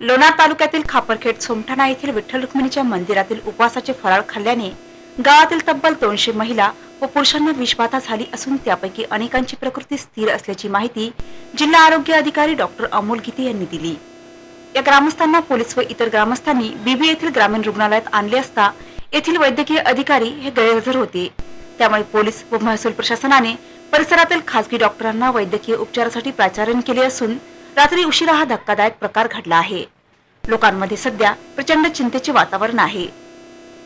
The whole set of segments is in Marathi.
लोणार तालुक्यातील खापरखेड सोमठाणा येथील विठ्ठल रुक्मिणीच्या मंदिरातील उपवासाचे फराळ खाल्ल्याने गावातील तब्बल दोनशे महिला व पुरुषांना विषबाधा झाली असून त्यापैकी अनेकांची प्रकृती स्थिर असल्याची माहिती जिल्हा आरोग्य अधिकारी डॉक्टर अमोल गीते यांनी दिली. या ग्रामस्थांना पोलीस व इतर ग्रामस्थांनी बीबी येथील ग्रामीण रुग्णालयात आणले असता येथील वैद्यकीय अधिकारी हे गैरहजर होते. त्यामुळे पोलीस व महसूल प्रशासनाने परिसरातील खासगी डॉक्टरांना वैद्यकीय उपचारासाठी प्राचारण केले असून रात्री उशिरा हा धक्कादायक प्रकार घडला आहे. लोकांमध्ये सध्या प्रचंड चिंतेचे वातावरण आहे.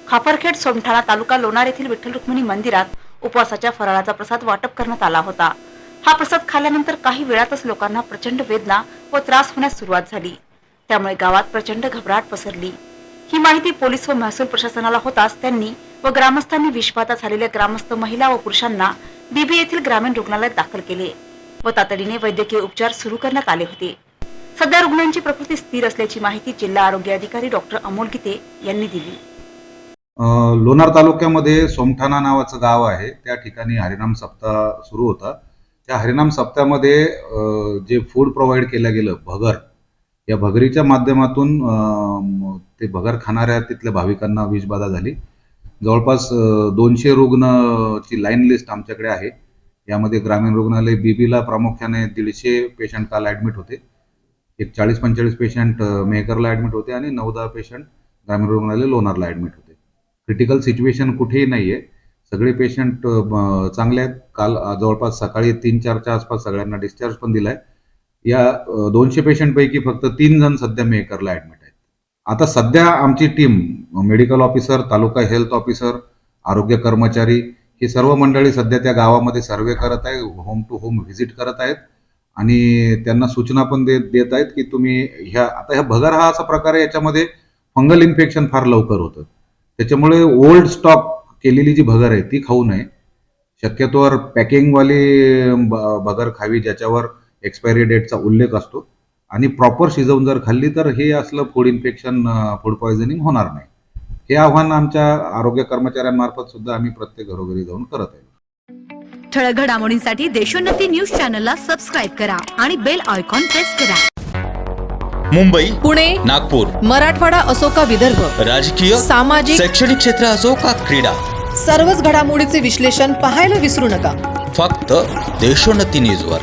खापरखेड सोमठाणा तालुका लोणार येथील विठ्ठल रुक्मिणी मंदिरात उपवासाच्या फराळाचा प्रसाद वाटप करण्यात आला होता. हा प्रसाद खाल्ल्यानंतर काही वेळातच लोकांना प्रचंड वेदना व त्रास होण्यास सुरुवात झाली. त्यामुळे गावात प्रचंड घबराट पसरली. ही माहिती पोलीस व महसूल प्रशासनाला होताच त्यांनी व ग्रामस्थांनी विषबाधा झालेल्या ग्रामस्थ महिला व पुरुषांना बीबी येथील ग्रामीण रुग्णालयात दाखल केले. व तातडीने वैद्यकीय उपचार सुरू करण्यात आले होते. सध्या रुग्णांची प्रकृती स्थिर असल्याची माहिती जिल्हा आरोग्य अधिकारी डॉक्टर अमोल गीते यांनी दिली. लोणार तालुक्यामध्ये सोमठाणा नावाचं गाव आहे. त्या ठिकाणी हरिनाम सप्ताह सुरू होता. त्या हरिनाम सप्ताहामध्ये जे फूड प्रोव्हाइड केलं गेलं भगर या भगरीच्या माध्यमातून ते भगर खाणाऱ्या तिथल्या भाविकांना विषबाधा झाली. जवळपास दोनशे रुग्णची लाईन लिस्ट आमच्याकडे आहे. यामध्ये ग्रामीण रुग्णालय बीबीला प्रामुख्याने दीडशे पेशंट काल ॲडमिट होते. एक चाळीस पंचेचाळीस पेशंट मेहकरला ॲडमिट होते आणि नऊ दहा पेशंट ग्रामीण रुग्णालय लोणारला ॲडमिट होते. क्रिटिकल सिच्युएशन कुठेही नाही आहे सगळे पेशंट चांगले आहेत. काल जवळपास सकाळी तीन चारच्या आसपास सगळ्यांना डिस्चार्ज पण दिलाय. या दोनशे पेशंटपैकी फक्त तीन जण सध्या मेकरला ॲडमिट आहेत. आता सध्या आमची team medical officer taluka health officer आरोग्य कर्मचारी ही सर्व मंडळी सध्या त्या गावामध्ये सर्वे करत आहे होम टू होम व्हिजिट करत आहेत आणि त्यांना सूचना पण देत देत आहेत की तुम्ही ह्या आता ह्या भगर हा असा प्रकार आहे याच्यामध्ये फंगल इन्फेक्शन फार लवकर होतं. त्याच्यामुळे ओल्ड स्टॉक केलेली जी भगर आहे ती खाऊ नये. शक्यतोवर पॅकिंगवाली भगर खावी ज्याच्यावर एक्सपायरी डेटचा उल्लेख असतो. आणि प्रॉपर शिजवून जर खाल्ली तर हे असलं फूड इन्फेक्शन फूड पॉयझनिंग होणार नाही. हे आव्हान आमच्या आरोग्य कर्मचाऱ्यांमार्फत सुद्धा आम्ही प्रत्येक घरोघरी जाऊन करत आहे. ठळक घडामोडींसाठी देशोन्नती न्यूज चॅनलला सबस्क्राईब करा आणि बेल आयकॉन प्रेस करा. मुंबई पुणे नागपूर मराठवाडा असो का विदर्भ राजकीय सामाजिक शैक्षणिक क्षेत्र असो का क्रीडा सर्वच घडामोडीचे विश्लेषण पाहायला विसरू नका. फक्त देशोन्नती न्यूजवर.